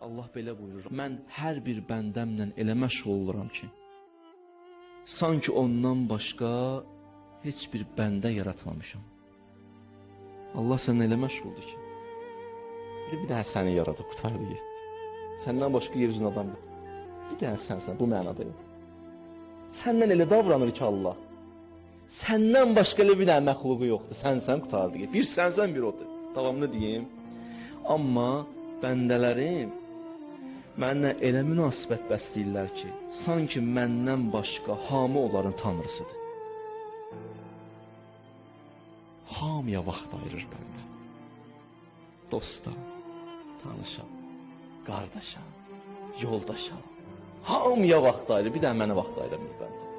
Allah belə buyurur. Mən hər bir bəndəmlə elə məşğul oluram ki, sanki ondan başqa heç bir bəndə yaratmamışam. Allah sənə elə məşğuldur ki, bir, dənə səni yaradıb qutardı getdi. Səndən başqa yer üzünə adam yox. Bir dənə sənsən, bu mənada yox. Səndən elə davranır ki Allah. Səndən başqa elə bir dənə məxluqu yoxdur. Sənsən qutardı getdi. Bir sənsən, bir odur. Davamlı deyim. Amma bəndələrim mənlə elə münasibət bəsləyirlər ki, sanki məndən başqa hamı onların tanrısıdır. Hamıya vaxt ayırır bəndə. Dosta, tanışa, qardaşa, yoldaşa. Hamıya vaxt ayırır, bir də mənə vaxt ayıramır bəndə.